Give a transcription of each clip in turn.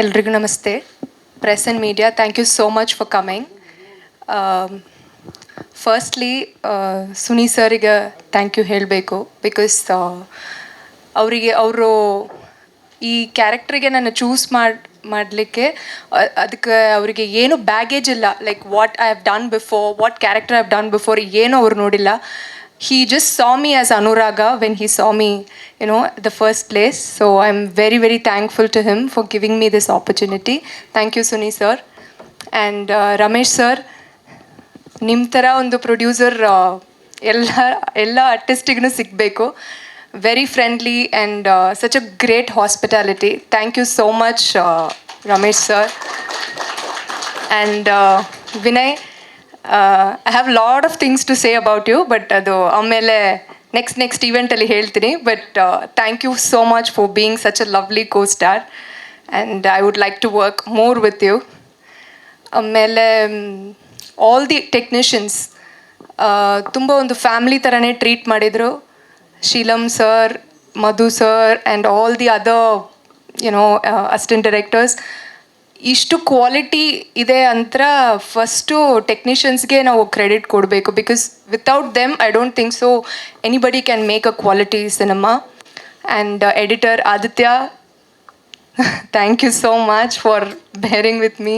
ಎಲ್ರಿಗೂ ನಮಸ್ತೆ. Press and media thank you so much for coming firstly Suni ಸರಿಗೆ thank you ಹೇಳಬೇಕು. Because ಅವರಿಗೆ ಅವರು ಈ ಕ್ಯಾರೆಕ್ಟ್ರಿಗೆ ನಾನು ಚೂಸ್ ಮಾಡಿ, ಮಾಡಲಿಕ್ಕೆ ಅದಕ್ಕೆ ಅವರಿಗೆ ಏನು ಬ್ಯಾಗೇಜ್ ಇಲ್ಲ. Like what I have done before what character I have done before ಏನೂ ಅವ್ರು ನೋಡಿಲ್ಲ. he just saw me as Anuraga when he saw me, you know, the first place. So I'm very, very thankful to him for giving me this opportunity. Thank you, Suni sir. And uh, Ramesh sir, ನಿಮ್ಮ ಥರ ಒಂದು producer ಎಲ್ಲ ಎಲ್ಲ ಆರ್ಟಿಸ್ಟಿಗೂ ಸಿಗಬೇಕು very friendly and such a great hospitality thank you so much Ramesh sir and Vinay I have lot of things to say about you but ಅದು ಆಮೇಲೆ next next ಇವೆಂಟಲ್ಲಿ ಹೇಳ್ತೀನಿ. But thank you so much for being such a lovely co star and I would like to work more with you ಆಮೇಲೆ all the technicians ತುಂಬ ಒಂದು family ಥರನೇ treat ಮಾಡಿದರು Sheelam sir Madhu sir and all the other you know assistant directors ಇಷ್ಟು quality ಇದೆ ಅಂತ first ಟೆಕ್ನಿಷಿಯನ್ಸ್ಗೆ ನಾವು ಕ್ರೆಡಿಟ್ ಕೊಡಬೇಕು. Because without them I don't think so anybody can make a quality cinema and editor Aditya thank you so much for bearing with me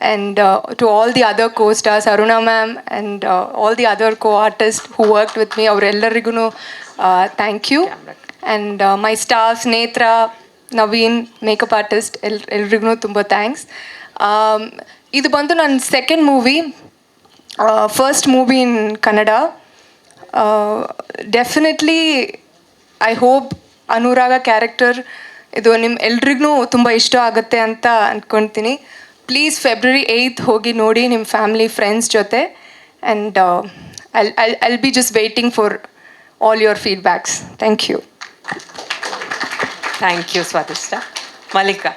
and to all the other co stars Aruna ma'am and all the other co artist who work with me ಅವರೆಲ್ಲರಿಗೂ thank you and my staff Netra Naveen makeup artist L, ಎಲ್ರಿಗೂ ತುಂಬ thanks ಇದು ಬಂದು ನನ್ನ second movie first movie in Kannada definitely I hope Anuraga character ಇದು ನಿಮ್ಮ ಎಲ್ರಿಗೂ ತುಂಬ ಇಷ್ಟ ಆಗುತ್ತೆ ಅಂತ ಅಂದ್ಕೊಳ್ತೀನಿ ಪ್ಲೀಸ್ ಫೆಬ್ರವರಿ ಏಯ್ತ್ ಹೋಗಿ ನೋಡಿ ನಿಮ್ಮ ಫ್ಯಾಮಿಲಿ ಫ್ರೆಂಡ್ಸ್ ಜೊತೆ. And I I I'll be just waiting for all your feedbacks thank you thank you ಸ್ವಾದಿಷ್ಟ ಮಲ್ಲಿಕಾ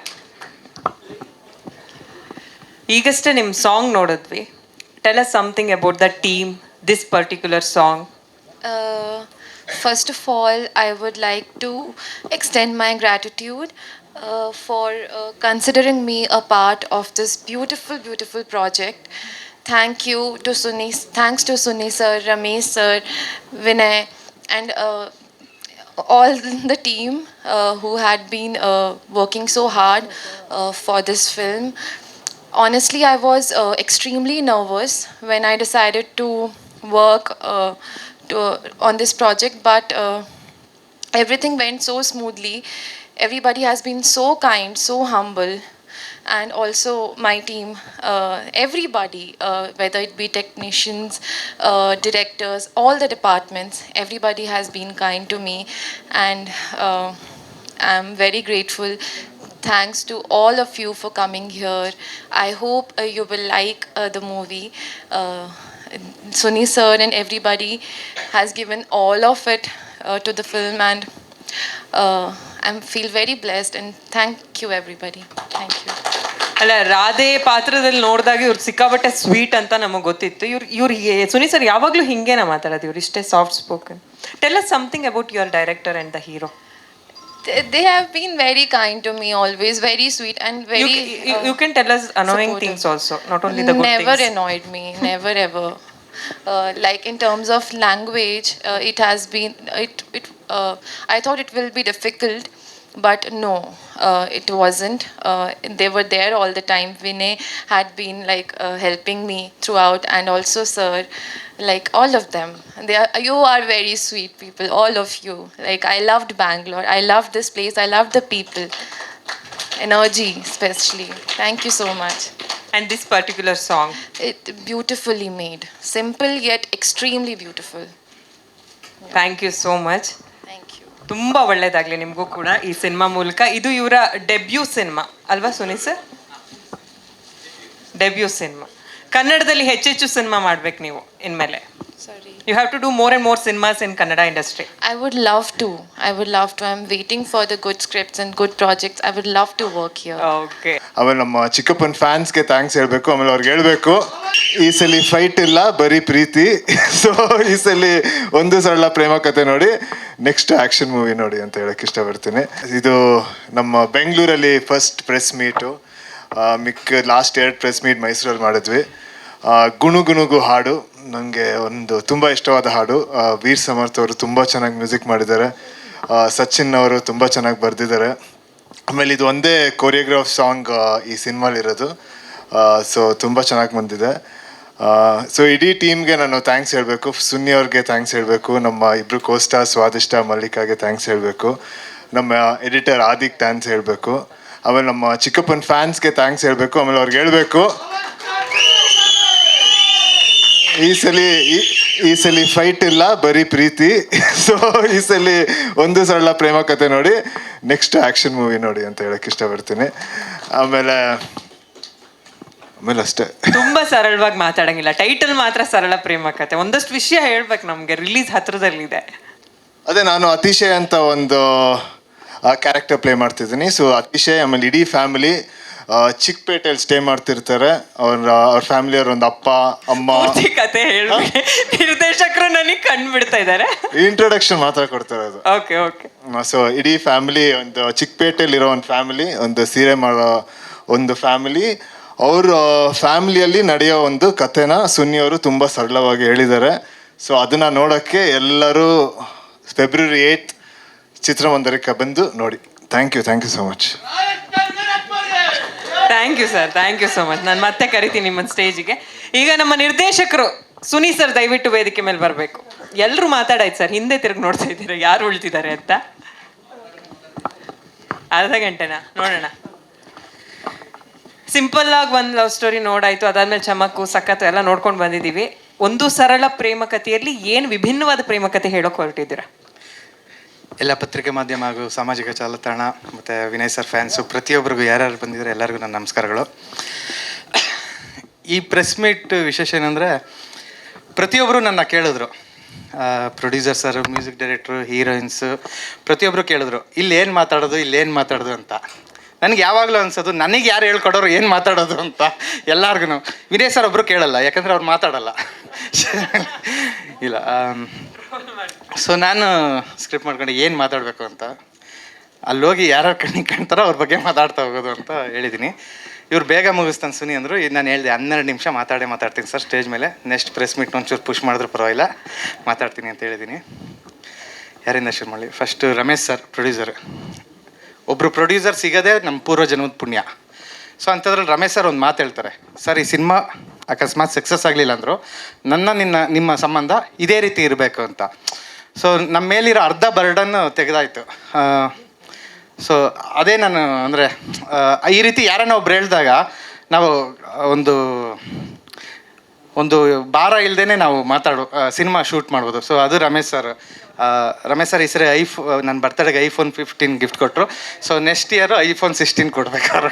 ಈಗಷ್ಟೇ ನಿಮ್ಮ ಸಾಂಗ್ ನೋಡಿದ್ವಿ tell us something about the team this particular song Uh, first of all, I would like to extend my gratitude uh, for uh, considering me a part of this beautiful, beautiful project. Thank you to Suni, thanks to Suni sir, Ramesh sir, Vinay, and uh, all the team uh, who had been uh, working so hard uh, for this film. Honestly, I was uh, extremely nervous when I decided to work uh, to, on this project, but uh, everything went so smoothly. Everybody has been so kind, so humble, and also my team, uh, everybody, uh, whether it be technicians, uh, directors, all the departments, everybody has been kind to me, and uh, I'm very grateful. Thanks to all of you for coming here. I hope uh, you will like uh, the movie. Uh, Sunny sir and everybody has given all of it uh, to the film, and uh, I feel very blessed. And thank you, everybody. Thank you. ಅಲ್ಲ ರಾಧೆ ಪಾತ್ರದಲ್ಲಿ ನೋಡಿದಾಗ ಇವ್ರು ಸಿಕ್ಕಾಪಟ್ಟೆ sweet ಅಂತ ನಮಗೆ ಗೊತ್ತಿತ್ತು ಇವ್ರು ಇವ್ರು ಸುನಿ ಸರ್ ಯಾವಾಗಲೂ ಹಿಂಗೇನ ಮಾತಾಡೋದು ಇವ್ರು ಇಷ್ಟೇ soft spoken tell us something about your director and the hero They, they have been very kind to me, always very sweet and very. uh, you can tell us annoying supportive. Things also not only the good never things annoyed me never ever uh, like in terms of language uh, it has been it, it uh, I thought it will be difficult, but no, uh, it wasn't. Uh, they were there all the time. Vinay had been like uh, helping me throughout, and also sir, like all of them. They are, you are very sweet people, all of you. Like I loved Bangalore. I loved this place. I loved the people. Energy, especially. Thank you so much. And this particular song? It beautifully made. Simple yet extremely beautiful. Thank you so much. ತುಂಬ ಒಳ್ಳೇದಾಗಲಿ ನಿಮಗೂ ಕೂಡ ಈ cinema ಮೂಲಕ. ಇದು ಇವರ debut cinema ಅಲ್ವಾ Suni sir? Debut cinema ಕನ್ನಡದಲ್ಲಿ ಹೆಚ್ಚೆಚ್ಚು ಸಿನಿಮಾ ಮಾಡ್ಬೇಕು ನೀವು ಇನ್ಮೇಲೆ. Sorry. You have to do more and more cinemas in Kannada industry i would love to. I would love to. I'm waiting for the good scripts and good projects. I would love to work here. Okay ಆಮೇಲೆ ನಮ್ಮ ಚಿಕ್ಕಪ್ಪನ ಫ್ಯಾನ್ಸ್ಗೆ thanks ಹೇಳಬೇಕು. ಆಮೇಲೆ ಅವ್ರಿಗೆ ಹೇಳಬೇಕು ಈ ಸಲ fight ಇಲ್ಲ ಬರೀ ಪ್ರೀತಿ. ಸೊ ಈ ಸಲ ಒಂದು ಸರಳ ಪ್ರೇಮ ಕತೆ ನೋಡಿ ನೆಕ್ಸ್ಟ್ ಆ್ಯಕ್ಷನ್ ಮೂವಿ ನೋಡಿ ಅಂತ ಹೇಳಕ್ಕೆ ಇಷ್ಟಪಡ್ತೀನಿ. ಇದು ನಮ್ಮ ಬೆಂಗಳೂರಲ್ಲಿ ಫಸ್ಟ್ ಪ್ರೆಸ್ ಮೀಟು ಮಿಕ್ಕ ಲಾಸ್ಟ್ ಎರಡು ಪ್ರೆಸ್ ಮೀಟ್ ಮೈಸೂರಲ್ಲಿ ಮಾಡಿದ್ವಿ. ಗುಣುಗುಣುಗು ಗುಣು ಗುಣುಗು ಹಾಡು ನನಗೆ ಒಂದು ತುಂಬ ಇಷ್ಟವಾದ ಹಾಡು. ವೀರ್ ಸಮರ್ಥ್ ಅವರು ತುಂಬ ಚೆನ್ನಾಗಿ ಮ್ಯೂಸಿಕ್ ಮಾಡಿದ್ದಾರೆ. ಸಚಿನ್ ಅವರು ತುಂಬ ಚೆನ್ನಾಗಿ ಬರೆದಿದ್ದಾರೆ. ಆಮೇಲೆ ಇದು ಒಂದೇ ಕೊರಿಯೋಗ್ರಾಫ್ ಸಾಂಗ್ ಈ ಸಿನಿಮಾಲಿರೋದು ಸೊ ತುಂಬ ಚೆನ್ನಾಗಿ ಬಂದಿದೆ. ಸೊ ಇಡೀ ಟೀಮ್ಗೆ ನಾನು ಥ್ಯಾಂಕ್ಸ್ ಹೇಳಬೇಕು. ಸುನ್ನಿ ಅವ್ರಿಗೆ ಥ್ಯಾಂಕ್ಸ್ ಹೇಳಬೇಕು. ನಮ್ಮ ಇಬ್ಬರು ಕೋಸ್ಟಾ ಸ್ವಾದಿಷ್ಟ ಮಲ್ಲಿಕಾಗೆ ಥ್ಯಾಂಕ್ಸ್ ಹೇಳಬೇಕು. ನಮ್ಮ ಎಡಿಟರ್ ಆದಿಕ್ ಥ್ಯಾಂಕ್ಸ್ ಹೇಳಬೇಕು. ಆಮೇಲೆ ನಮ್ಮ ಚಿಕ್ಕಪ್ಪನ ಫ್ಯಾನ್ಸ್ಗೆ ಥ್ಯಾಂಕ್ಸ್ ಹೇಳಬೇಕು ಆಮೇಲೆ ಅವ್ರಿಗೆ ಹೇಳಬೇಕು. ಈ ಸಲ ಈ- ಸಲ ಫೈಟ್ ಇಲ್ಲ ಬರೀ ಪ್ರೀತಿ. ಸೊ ಈ ಸಲ ಒಂದು ಸರಳ ಪ್ರೇಮ ಕತೆ ನೋಡಿ ನೆಕ್ಸ್ಟ್ ಆ್ಯಕ್ಷನ್ ಮೂವಿ ನೋಡಿ ಅಂತ ಹೇಳಕ್ಕೆ ಇಷ್ಟಪಡ್ತೀನಿ. ಆಮೇಲೆ ಆಮೇಲೆ ಅಷ್ಟೇ. ತುಂಬಾ ಸರಳವಾಗಿ ಮಾತಾಡಂಗಿಲ್ಲ. ಟೈಟಲ್ ಮಾತ್ರ ಸರಳ ಪ್ರೇಮ ಕತೆ. ಒಂದಷ್ಟು ವಿಷಯ ಹೇಳ್ಬೇಕು ನಮ್ಗೆ ರಿಲೀಸ್ ಹತ್ರದಲ್ಲಿದೆ. ಅದೇ ನಾನು ಅತಿಶಯ ಅಂತ ಒಂದು ಕ್ಯಾರೆಕ್ಟರ್ ಪ್ಲೇ ಮಾಡ್ತಿದ್ದೀನಿ. ಸೊ ಅತಿಶಯ್ ಆಮೇಲೆ ಇಡೀ ಫ್ಯಾಮಿಲಿ ಚಿಕ್ಕಪೇಟೆಯಲ್ಲಿ ಸ್ಟೇ ಮಾಡ್ತಿರ್ತಾರೆ. ಅವ್ರ ಅವ್ರ ಫ್ಯಾಮಿಲಿಯವ್ರ ಒಂದು ಅಪ್ಪ ಅಮ್ಮ. ಪೂರ್ತಿ ಕತೆ ಹೇಳ್ಬೇಕು ನಿರ್ದೇಶಕರು ನನಗೆ ಕಣ್ಣು ಬಿಡ್ತಾ ಇದ್ದಾರೆ ಇಂಟ್ರೊಡಕ್ಷನ್ ಮಾತ್ರ ಕೊಡ್ತಾರೆ ಅದು. ಓಕೆ ಓಕೆ ಸೊ ಇಡೀ ಫ್ಯಾಮಿಲಿ ಒಂದು ಚಿಕ್ಕಪೇಟೆಯಲ್ಲಿರೋ ಒಂದು ಫ್ಯಾಮಿಲಿ ಒಂದು ಸೀರೆ ಮಾಡೋ ಒಂದು ಫ್ಯಾಮಿಲಿ ಅವ್ರ ಫ್ಯಾಮಿಲಿಯಲ್ಲಿ ನಡೆಯೋ ಒಂದು ಕಥೆನ ಸುನ್ನಿಯವರು ತುಂಬ ಸರಳವಾಗಿ ಹೇಳಿದ್ದಾರೆ. ಸೊ ಅದನ್ನ ನೋಡೋಕ್ಕೆ ಎಲ್ಲರೂ ಫೆಬ್ರವರಿ ಏಯ್ತ್ ಚಿತ್ರಮಂದಿರಕ್ಕೆ ಬಂದು ನೋಡಿ. Thank you thank you so much thank you sir thank you so much ನಾನು ಮತ್ತೆ ಕರಿತೀನಿ ನಿಮ್ಮ ಸ್ಟೇಜಿಗೆ ಈಗ ನಮ್ಮ ನಿರ್ದೇಶಕರು ಸುನಿ ಸರ್ ದಯವಿಟ್ಟು ವೇದಿಕೆ ಮೇಲೆ ಬರಬೇಕು. ಎಲ್ಲರೂ ಮಾತಾಡಾಯ್ತು ಸರ್ ಹಿಂದೆ ತಿರುಗಿ ನೋಡ್ತಾ ಇದ್ದೀರಾ? ಯಾರು ಉಳ್ತಿದ್ದಾರೆ ಅಂತ? ಅರ್ಧ ಗಂಟೆನಾ? ನೋಡೋಣ. ಸಿಂಪಲ್ ಆಗಿ ಒಂದು ಲವ್ ಸ್ಟೋರಿ ನೋಡಾಯ್ತು. ಅದಾದ್ಮೇಲೆ ಚಮಕು ಸಖತ್ತು ಎಲ್ಲ ನೋಡ್ಕೊಂಡು ಬಂದಿದ್ದೀವಿ. ಒಂದು ಸರಳ ಪ್ರೇಮ ಕಥೆಯಲ್ಲಿ ಏನು ವಿಭಿನ್ನವಾದ ಪ್ರೇಮ ಕಥೆ ಹೇಳೋಕೆ ಹೊರಟಿದ್ದೀರಾ? ಎಲ್ಲ ಪತ್ರಿಕೆ ಮಾಧ್ಯಮ ಹಾಗೂ ಸಾಮಾಜಿಕ ಜಾಲತಾಣ ಮತ್ತು ವಿನಯ್ ಸರ್ ಫ್ಯಾನ್ಸು ಪ್ರತಿಯೊಬ್ಬರಿಗೂ ಯಾರ್ಯಾರು ಬಂದಿದ್ದಾರೆ ಎಲ್ಲರಿಗೂ ನನ್ನ ನಮಸ್ಕಾರಗಳು. ಈ ಪ್ರೆಸ್ ಮೀಟ್ ವಿಶೇಷ ಏನಂದರೆ ಪ್ರತಿಯೊಬ್ಬರು ನನ್ನ ಕೇಳಿದ್ರು. ಪ್ರೊಡ್ಯೂಸರ್ ಸರ್ ಮ್ಯೂಸಿಕ್ ಡೈರೆಕ್ಟ್ರು ಹೀರೋಯಿನ್ಸು ಪ್ರತಿಯೊಬ್ಬರು ಕೇಳಿದ್ರು. ಇಲ್ಲಿ ಏನು ಮಾತಾಡೋದು, ಇಲ್ಲಿ ಏನು ಮಾತಾಡೋದು ಅಂತ. ನನಗೆ ಯಾವಾಗಲೂ ಅನ್ಸೋದು, ನನಗೆ ಯಾರು ಹೇಳ್ಕೊಡೋರು, ಏನು ಮಾತಾಡೋದು ಅಂತ ಎಲ್ಲರಿಗೂ ವಿನಯ್ ಸರ್ ಒಬ್ಬರು ಕೇಳಲ್ಲ, ಯಾಕಂದರೆ ಅವ್ರು ಮಾತಾಡಲ್ಲ. ಇಲ್ಲ ಸೊ ನಾನು ಸ್ಕ್ರಿಪ್ಟ್ ಮಾಡ್ಕೊಂಡು ಏನು ಮಾತಾಡಬೇಕು ಅಂತ, ಅಲ್ಲೋಗಿ ಯಾರು ಕಣ್ಣಿಗೆ ಕಾಣ್ತಾರೋ ಅವ್ರ ಬಗ್ಗೆ ಮಾತಾಡ್ತಾ ಹೋಗೋದು ಅಂತ ಹೇಳಿದ್ದೀನಿ ಇವ್ರು ಬೇಗ ಮುಗಿಸ್ತಾನೆ ಸುನಿ ಅಂದರು, ಇದು ನಾನು ಹೇಳಿದೆ ಹನ್ನೆರಡು ನಿಮಿಷ ಮಾತಾಡೇ ಮಾತಾಡ್ತೀನಿ ಸರ್ ಸ್ಟೇಜ್ ಮೇಲೆ. ನೆಕ್ಸ್ಟ್ ಪ್ರೆಸ್ ಮೀಟ್ ಒಂಚೂರು ಪುಷ್ ಮಾಡಿದ್ರೆ ಪರವಾಗಿಲ್ಲ, ಮಾತಾಡ್ತೀನಿ ಅಂತ ಹೇಳಿದ್ದೀನಿ ಯಾರಿಂದ ಶುರು ಮಾಡಲಿ? ಫಸ್ಟ್ ರಮೇಶ್ ಸರ್ ಪ್ರೊಡ್ಯೂಸರ್ ಒಬ್ಬರು ಪ್ರೊಡ್ಯೂಸರ್ ಸಿಗೋದೇ ನಮ್ಮ ಪೂರ್ವ ಜನ್ಮದ ಪುಣ್ಯ. ಸೊ ಅಂಥದ್ರಲ್ಲಿ ರಮೇಶ್ ಸರ್ ಒಂದು ಮಾತು ಹೇಳ್ತಾರೆ. ಸರ್, ಈ ಸಿನಿಮಾ ಅಕಸ್ಮಾತ್ ಸಕ್ಸಸ್ ಆಗಲಿಲ್ಲ ಅಂದರು ನನ್ನ ನಿನ್ನ ನಿಮ್ಮ ಸಂಬಂಧ ಇದೇ ರೀತಿ ಇರಬೇಕು ಅಂತ. ಸೊ ನಮ್ಮ ಮೇಲಿರೋ ಅರ್ಧ ಬರ್ಡನ್ ತೆಗೆದಾಯ್ತು. ಸೊ ಅದೇ ನಾನು ಅಂದರೆ ಈ ರೀತಿ ಯಾರನ್ನ ಒಬ್ರು ಹೇಳಿದಾಗ ನಾವು ಒಂದು ಒಂದು ಭಾರ ಇಲ್ಲದೇ ನಾವು ಮಾತಾಡು ಸಿನಿಮಾ ಶೂಟ್ ಮಾಡ್ಬೋದು. ಸೊ ಅದು ರಮೇಶ್ ಸರ್ ರಮೇಶ್ ಸರ್ ಈ ಸರಿ ಐಫ್ ನನ್ನ ಬರ್ತಡೆಗೆ ಐಫೋನ್ ಫಿಫ್ಟೀನ್ ಗಿಫ್ಟ್ ಕೊಟ್ಟರು so next year iPhone sixteen ಕೊಡ್ಬೇಕಾದ್ರೆ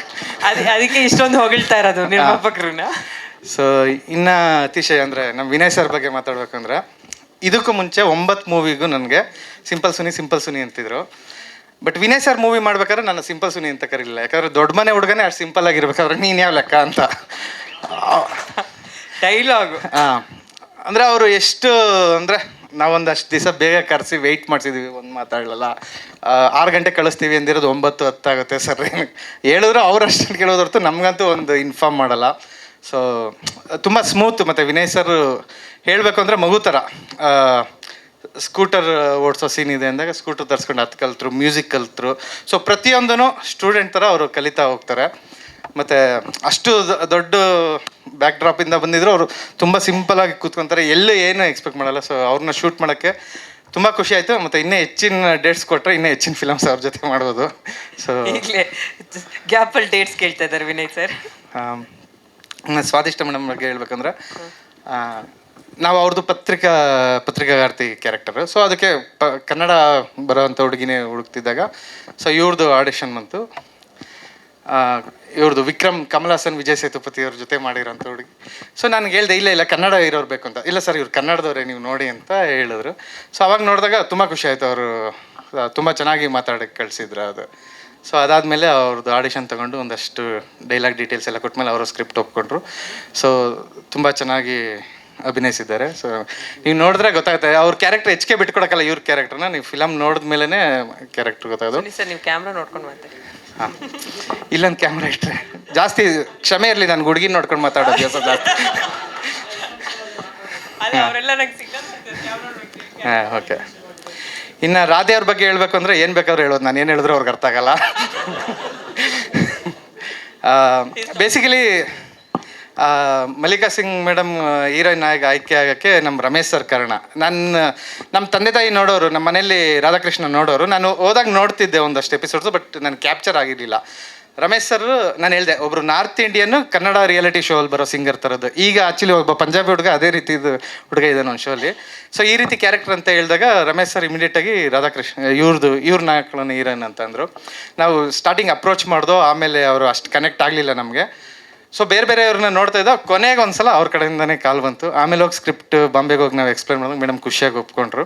ಅದ್ ಅದಕ್ಕೆ ಇಷ್ಟೊಂದು ಹೊಗಳ್ತಾ ಇರೋದು ನಿರ್ಮಾಪಕರನ್ನ. ಸೊ ಇನ್ನು ಅತಿಶಯ ಅಂದರೆ ನಮ್ಮ ವಿನಯ್ ಸರ್ ಬಗ್ಗೆ ಮಾತಾಡ್ಬೇಕಂದ್ರೆ ಇದಕ್ಕೂ ಮುಂಚೆ ಒಂಬತ್ತು ಮೂವಿಗೂ ನನಗೆ ಸಿಂಪಲ್ ಸುನಿ ಸಿಂಪಲ್ ಸುನಿ ಅಂತಿದ್ರು. ಬಟ್ ವಿನಯ್ ಸರ್ ಮೂವಿ ಮಾಡ್ಬೇಕಾದ್ರೆ ನಾನು ಸಿಂಪಲ್ ಸುನಿ ಅಂತ ಕರೀಲಿಲ್ಲ. ಯಾಕಂದ್ರೆ ದೊಡ್ಡ ಮನೆ ಹುಡುಗನೇ ಅಷ್ಟು ಸಿಂಪಲ್ ಆಗಿರ್ಬೇಕಾದ್ರೆ ನೀನು ಯಾವ ಲೆಕ್ಕ ಅಂತ. ಡೈಲಾಗ್ ಹಾಂ ಅಂದರೆ ಅವರು ಎಷ್ಟು ಅಂದರೆ ನಾವೊಂದಷ್ಟು ದಿವಸ ಬೇಗ ಕರೆಸಿ ವೆಯ್ಟ್ ಮಾಡಿಸಿದ್ವಿ. ಒಂದು ಮಾತಾಡಲ್ಲ ಆರು ಗಂಟೆ ಕಳಿಸ್ತೀವಿ ಅಂದಿರೋದು ಒಂಬತ್ತು ಹತ್ತಾಗುತ್ತೆ ಸರ್. ಹೇಳಿದ್ರು ಅವ್ರು ಅಷ್ಟು ಕೇಳೋದು ಹೊರತು ನಮಗಂತೂ ಒಂದು ಇನ್ಫಾರ್ಮ್ ಮಾಡಲ್ಲ. ಸೊ ತುಂಬ ಸ್ಮೂತ್ ಮತ್ತು ವಿನಯ್ ಸರ್ ಹೇಳಬೇಕು ಅಂದರೆ ಮಗು ಥರ ಸ್ಕೂಟರ್ ಓಡಿಸೋ ಸೀನ್ ಇದೆ ಅಂದಾಗ ಸ್ಕೂಟರ್ ತರಿಸ್ಕೊಂಡು ಹತ್ತು ಕಲ್ತರು ಮ್ಯೂಸಿಕ್ ಕಲ್ತರು ಸೊ ಪ್ರತಿಯೊಂದೂ ಸ್ಟೂಡೆಂಟ್ ಥರ ಅವರು ಕಲಿತಾ ಹೋಗ್ತಾರೆ. ಮತ್ತು ಅಷ್ಟು ದೊಡ್ಡ ಬ್ಯಾಕ್ ಡ್ರಾಪಿಂದ ಬಂದಿದ್ರು ಅವರು ತುಂಬ ಸಿಂಪಲಾಗಿ ಕೂತ್ಕೊತಾರೆ. ಎಲ್ಲೂ ಏನು ಎಕ್ಸ್ಪೆಕ್ಟ್ ಮಾಡಲ್ಲ. ಸೊ ಅವ್ರನ್ನ ಶೂಟ್ ಮಾಡೋಕ್ಕೆ ತುಂಬ ಖುಷಿ ಆಯಿತು. ಮತ್ತು ಇನ್ನೂ ಹೆಚ್ಚಿನ ಡೇಟ್ಸ್ ಕೊಟ್ಟರೆ ಇನ್ನೂ ಹೆಚ್ಚಿನ ಫಿಲಮ್ಸ್ ಅವ್ರ ಜೊತೆ ಮಾಡ್ಬೋದು. ಸೊ ಗ್ಯಾಪಲ್ ಗ್ಯಾಪಲ್ಲಿ ಡೇಟ್ಸ್ ಕೇಳ್ತಾ ಇದ್ದಾರೆ ವಿನಯ್ ಸರ್ ಸ್ವಾದಿಷ್ಟ ಮೇಡಮ್ ಬಗ್ಗೆ ಹೇಳ್ಬೇಕಂದ್ರೆ ನಾವು ಅವ್ರದ್ದು ಪತ್ರಿಕಾ, ಪತ್ರಿಕಾಗಾರ್ತಿ ಕ್ಯಾರೆಕ್ಟರ್. ಸೊ ಅದಕ್ಕೆ ಪ, ಕನ್ನಡ ಬರೋವಂಥ ಹುಡುಗಿನೇ ಹುಡುಕ್ತಿದ್ದಾಗ ಸೊ ಇವ್ರದ್ದು ಆಡಿಷನ್ ಬಂತು. ಇವ್ರದ್ದು ವಿಕ್ರಮ್ ಕಮಲ್ ಹಾಸನ್ ವಿಜಯ್ ಸೇತುಪತಿ ಅವ್ರ ಜೊತೆ ಮಾಡಿರೋಂಥ ಹುಡುಗಿ. ಸೊ ನನಗೆ ಹೇಳ್ದೆ, ಇಲ್ಲ ಇಲ್ಲ, ಕನ್ನಡ ಇರೋರು ಬೇಕು ಅಂತ ಇಲ್ಲ, ಸರ್, ಇವ್ರು ಕನ್ನಡದವರೇ, ನೀವು ನೋಡಿ ಅಂತ ಹೇಳಿದ್ರು. ಸೊ ಅವಾಗ ನೋಡಿದಾಗ ತುಂಬ ಖುಷಿ ಆಯಿತು ಅವರು ತುಂಬ ಚೆನ್ನಾಗಿ ಮಾತಾಡೋಕ್ಕೆ ಕಳಿಸಿದ್ರು ಅದು. ಸೊ ಅದಾದಮೇಲೆ ಅವ್ರದ್ದು ಆಡಿಷನ್ ತೊಗೊಂಡು ಒಂದಷ್ಟು ಡೈಲಾಗ್ ಡೀಟೇಲ್ಸ್ ಎಲ್ಲ ಕೊಟ್ಮೇಲೆ ಅವರು ಸ್ಕ್ರಿಪ್ಟ್ ಒಪ್ಕೊಂಡ್ರು. ಸೊ ತುಂಬ ಚೆನ್ನಾಗಿ ಅಭಿನಯಿಸಿದ್ದಾರೆ. ಸೊ ನೀವು ನೋಡಿದ್ರೆ ಗೊತ್ತಾಗುತ್ತೆ. ಅವ್ರ ಕ್ಯಾರೆಕ್ಟರ್ ಹೆಚ್ಚಿಗೆ ಬಿಟ್ಕೊಡಕ್ಕಲ್ಲ ಇವ್ರ ಕ್ಯಾರೆಕ್ಟರ್ನ ನೀವು ಫಿಲಮ್ ನೋಡಿದ ಮೇಲೇ ಕ್ಯಾರೆಕ್ಟರ್ ಗೊತ್ತಾಗೋದು ಸರ್ ನೀವು ಕ್ಯಾಮ್ರಾ ನೋಡ್ಕೊಂಡು ಮಾತಾಡಿ. ಹಾಂ. ಇಲ್ಲೊಂದು ಕ್ಯಾಮ್ರಾ ಇಟ್ಟರೆ ಜಾಸ್ತಿ ಕ್ಷಮೆ ಇರಲಿ ನಾನು ಹುಡುಗಿ ನೋಡ್ಕೊಂಡು ಮಾತಾಡೋದು ಹಾಂ ಜಾಸ್ತಿ. ಹಾಂ ಓಕೆ ಇನ್ನು ರಾಧೆ ಅವ್ರ ಬಗ್ಗೆ ಹೇಳ್ಬೇಕು ಅಂದರೆ ಏನು ಬೇಕಾದ್ರೂ ಹೇಳೋದು. ನಾನು ಏನು ಹೇಳಿದ್ರು ಅವ್ರಿಗೆ ಅರ್ಥ ಆಗಲ್ಲ. Basically Mallika Singh madam heroine ಆಗಿ ಆಯ್ಕೆ ಆಗೋಕ್ಕೆ ನಮ್ಮ ರಮೇಶ್ ಸರ್ ಕಾರಣ. ನನ್ನ ನಮ್ಮ ತಂದೆ ತಾಯಿ ನೋಡೋರು ನಮ್ಮ ಮನೆಯಲ್ಲಿ ರಾಧಾಕೃಷ್ಣ ನೋಡೋರು, ನಾನು ಹೋದಾಗ ನೋಡ್ತಿದ್ದೆ ಒಂದಷ್ಟು ಎಪಿಸೋಡ್ಸು ಬಟ್ ನಾನು ಕ್ಯಾಪ್ಚರ್ ಆಗಿರಲಿಲ್ಲ. ರಮೇಶ್ ಸರ್, ನಾನು ಹೇಳಿದೆ, ಒಬ್ರು north Indian Kannada reality show ಅಲ್ಲಿ ಬರೋ ಸಿಂಗರ್ ತರದ್ದು. ಈಗ ಆಕ್ಚುಲಿ ಒಬ್ಬ ಪಂಜಾಬಿ ಹುಡುಗ ಅದೇ ರೀತಿ ಹುಡುಗ ಇದ್ದಾನೆ ಒಂದು ಅಲ್ಲಿ. ಸೊ ಈ ರೀತಿ ಕ್ಯಾರೆಕ್ಟರ್ ಅಂತ ಹೇಳಿದಾಗ ರಮೇಶ್ ಸರ್ ಇಮಿಡಿಯೇಟ್ ಆಗಿ ರಾಧಾಕೃಷ್ಣ ಇವ್ರದ್ದು ಇವ್ರ ನಾಯಕನ ಹೀರೋಯಿನ್ ಅಂತ ಅಂದರು. ನಾವು ಸ್ಟಾರ್ಟಿಂಗ್ ಅಪ್ರೋಚ್ ಮಾಡ್ದೋ, ಆಮೇಲೆ ಅವರು ಅಷ್ಟು ಕನೆಕ್ಟ್ ಆಗಲಿಲ್ಲ ನಮಗೆ. ಸೊ ಬೇರೆ ಬೇರೆಯವ್ರನ್ನ ನೋಡ್ತಾ ಇದ್ದ ಕೊನೆಗೆ ಒಂದ್ಸಲ ಅವ್ರ ಕಡೆಯಿಂದನೇ ಕಾಲ್ ಬಂತು. ಆಮೇಲೆ ಹೋಗಿ ಸ್ಕ್ರಿಪ್ಟ್ ಬಾಂಬೆಗೆ ಹೋಗಿ ನಾವು ಎಕ್ಸ್ಪ್ಲೇನ್ ಮಾಡಿದಾಗ ಮೇಡಮ್ ಖುಷಿಯಾಗಿ ಒಪ್ಕೊಂಡ್ರು.